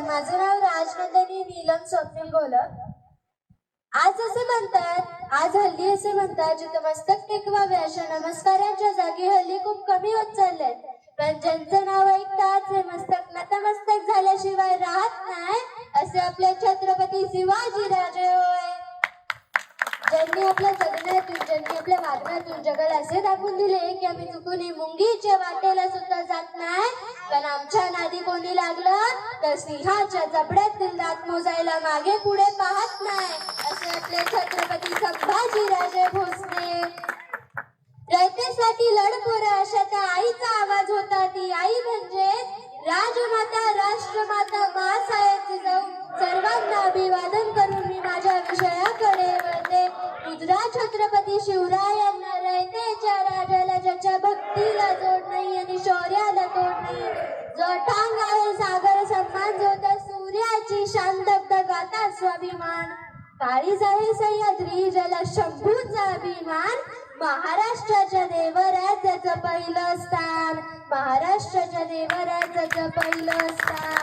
माझं नाव राजनंदनी नीलम स्वप्नील गोलक. आज असे म्हणतात आज हल्ली असे म्हणतात जिथं मस्तक टेकवावे अशा नमस्कारांच्या जागी हल्ली खूप कमी होत चाललेत. पण ज्यांचं जगाला असे दाखवून दिले की आम्ही चुकून मुंगीच्या वाटेला सुद्धा जात नाही. पण आमच्या नादी कोणी लागलं? तर सिंहाच्या जबड्यातील दात मोजायला मागे पुढे पाहत नाही असे आपले छत्रपती संभाजी राजे भोसले. रयतेसाठी लढपोर अशा त्या आईचा आवाज होता. ती आई म्हणजे राजमाता राष्ट्रमाता मासाहेब सूर्याची शांत गाता स्वाभिमान. काळी आहे सह्याद्री जल शंभूचा अभिमान. महाराष्ट्राच्या देवराज्याचं पहिलं स्थान. महाराष्ट्राच्या देवराज्याचं पहिलं स्थान.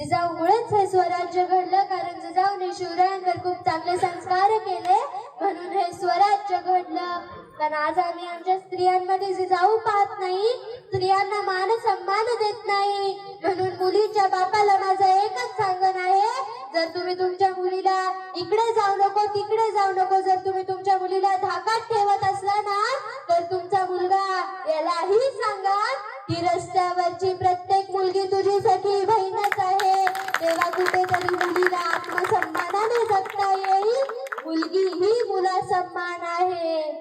जिजाऊमुळेच हे स्वराज्य घडलं कारण जिजाऊने शिवरायांवर खूप चांगले संस्कार केले म्हणून हे स्वराज्य घडलं. पण आज आम्ही आमच्या स्त्रियांमध्ये जिजाऊ पाहत नाही स्त्रियांना मान सन्मान देत नाही. म्हणून मुलीच्या बापाला माझं एकच सांगण आहे जर तुम्ही तुमच्या मुलीला इकडे जाऊ नको तिकडे जाऊ नको जर तुम्ही तुमच्या मुलीला धाकात ठेवत असला ना तर तुमचा मुलगा यालाही सांगा की रस्त्यावरची प्रत्येक मुलगी तुझी सखी सन्मान आहे.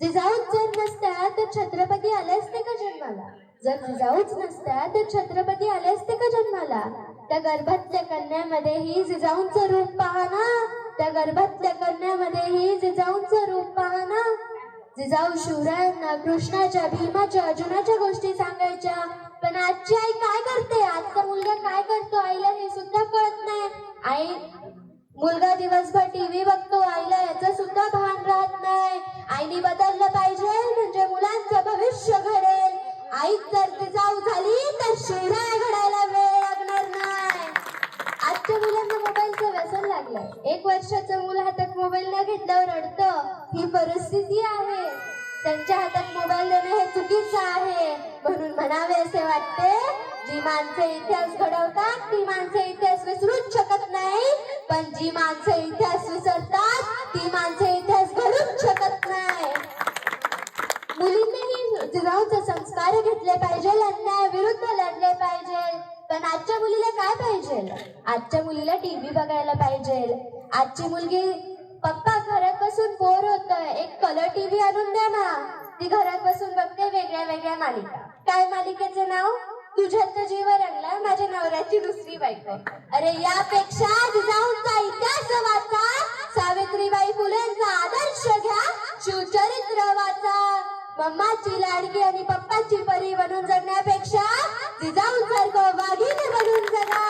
जिजाऊच जर नसत्या तर छत्रपती आले असते का जन्माला? जर जिजाऊच नसत्या तर छत्रपती आले असते का जन्माला? त्या गर्भातल्या कन्यामध्ये ही जिजाऊंचं रूप पहा ना. त्या गर्भातल्या कन्यामध्ये ही जिजाऊंचं रूप पहा ना. जिजाऊ शिवरायांना कृष्णाच्या भीमाच्या अर्जुनाच्या गोष्टी सांगायच्या. पण आजची आई काय करते? आजचा मुलगा काय करतो आईला हे सुद्धा कळत नाही. आई मुलगा दिवसभर टीव्ही बघतो आईला याचं सुद्धा भान राहत नाही. आईने बदललं पाहिजे म्हणजे मुलांचं भविष्य घडेल. आई जर जाऊ झाली तर शिवराय घडायला वेळ लागणार नाही. आजच्या मुलांना मोबाईलचं व्यसन लागलं एक वर्षाचं मूल हातात मोबाईल न घेतल्यावर रडतं ही परिस्थिती आहे. त्यांच्या हातात मोबाईल देणं हे चुकीचं आहे. म्हणून म्हणावे असे वाटते जी माणसे इतिहास घडवतात ती माणसे इतिहास विसरूच शकत नाही पण जी माणसं इतिहास विसरतात ती माणसं इतिहास घडूच शकत नाही. मुलींनीही राहूचे संस्कार घेतले पाहिजे अन्याय विरुद्ध लढले पाहिजे. पण आजच्या मुलीला काय पाहिजे? आजच्या मुलीला टीव्ही बघायला पाहिजे. आजची मुलगी पप्पा घरात बसून बोर होत एक कलर टीव्ही आणून द्या ना. ती घरात बसून बघते वेगळ्या वेगळ्या मालिका. काय मालिकेचं नाव? तुझ्यात तर जीव रंगला माझ्या नवऱ्याची दुसरी बायको. अरे यापेक्षा जिजाऊंचा इतिहास वाचा. सावित्रीबाई फुलेंचा आदर्श घ्या. शिवचरित्र वाचा. मम्माची लाडकी आणि पप्पाची परी बनून जगण्यापेक्षा जिजाऊंसारखं वाघीने बनून जगा.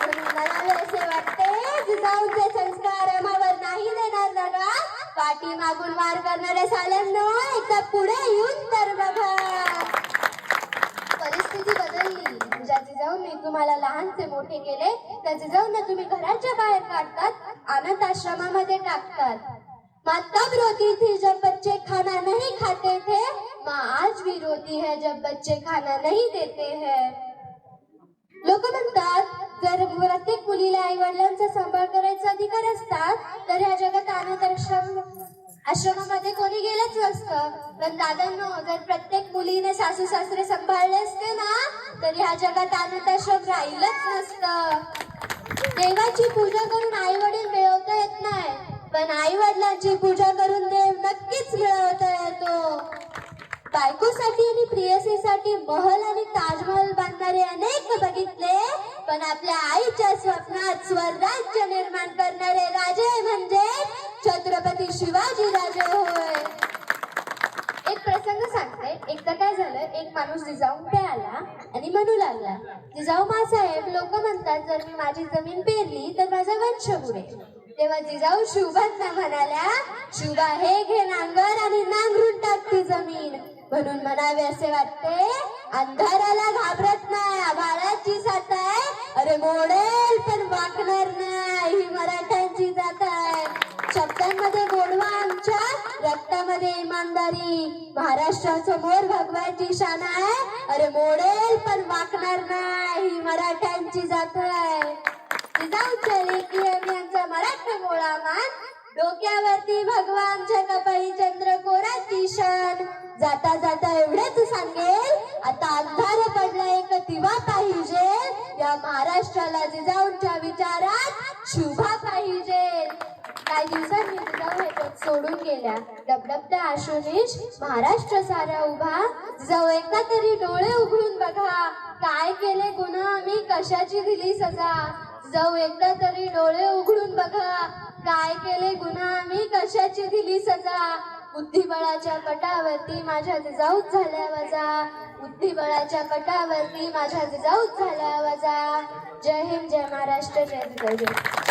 मला असे वाटते जिजाऊंचे संस्कार आम्हावर नाही देणार जगा. पाठी मागून वार करणारे साल्यांनो एकदा पुढे येऊन तर बघा परिस्थिती बदलली ज्या तुम्हाला लहानचे मोठे केले त्याचे जाऊन तुम्ही घराच्या बाहेर काढतात अनाथ आश्रमामध्ये टाकतात. माता विरोधी थी जब बच्चे खाना नहीं खाते थे माँ आज भी रोती है जब बच्चे खाना नहीं देते हैं. लोक म्हणतात जर प्रत्येक मुलीला आई वडिलांचा सांभाळ करायचा अधिकार असतात तर ह्या जगात अनाथ आश्रम आश्रमामध्ये कोणी गेलंच नसतं. पण दादांनो जर प्रत्येक मुलीने सासू सासरे सांभाळले असते ना तर ह्या जगात अनाथ आश्रम राहिलंच नसतं. देवाची पूजा करून आई वडील मिळवता येत नाही पण आई वडिलांची पूजा करून देव नक्कीच मिळवता येतो. बायकोसाठी आणि प्रियसीसाठी महल आणि ताजमहल बांधणारे अनेक बघितले पण आपल्या आईच्या स्वप्नात स्वराज्य निर्माण करणारे राजे शिवाजी राजे होय. एक प्रसंग सांगते. एकदा काय झालं एक माणूस जिजाऊकडे आला आणि म्हणू लागला जिजाऊ मासाहेब लोक म्हणतात जर मी माझी जमीन पेरली तर माझा वंश बुडेल. तेव्हा जिजाऊ शिवबांना म्हणाल्या शिवबा हे घे नांगर आणि नांगरून टाक ती जमीन. म्हणून म्हणावे असे वाटते अंधाराला घाबरत नाही आभाळाची साथ आहे. अरे मोडेल पण वाकणार नाही ही शब्दांमध्ये आमच्या रक्तामध्ये इमानदारी. महाराष्ट्रासमोर भगवाची शान आहे. अरे मोडेल पण वाकणार नाही. मराठ्यांची जात आहे यांचा मराठा मोळा मान डोक्यावरती भगवानच्या कपाळी चंद्र कोराची शान. जाता जाता एवढेच सांगेल आता अंधार पडला एक दिवा पाहिजे. या महाराष्ट्राला जिजाऊंच्या विचारात शुभा पाहिजे. काही दिवसांनी जिजाऊ सोडून गेल्या. डबडबत्या आशुनीश महाराष्ट्र सारा उभा. जाऊ एकदा तरी डोळे उघडून बघा. काय केले गुन्हा आम्ही? कशाची दिली सजा? जाऊ एकदा तरी डोळे उघडून बघा. काय केले गुन्हा आम्ही? कशाची दिली सजा? बुद्धिबळाच्या कटावरती माझ्या जिजाऊच झाल्या वजा. बुद्धिबळाच्या कटावरती माझ्या जिजाऊच झाल्या वजा. जय हिंद जय महाराष्ट्र जय जिजाऊ जय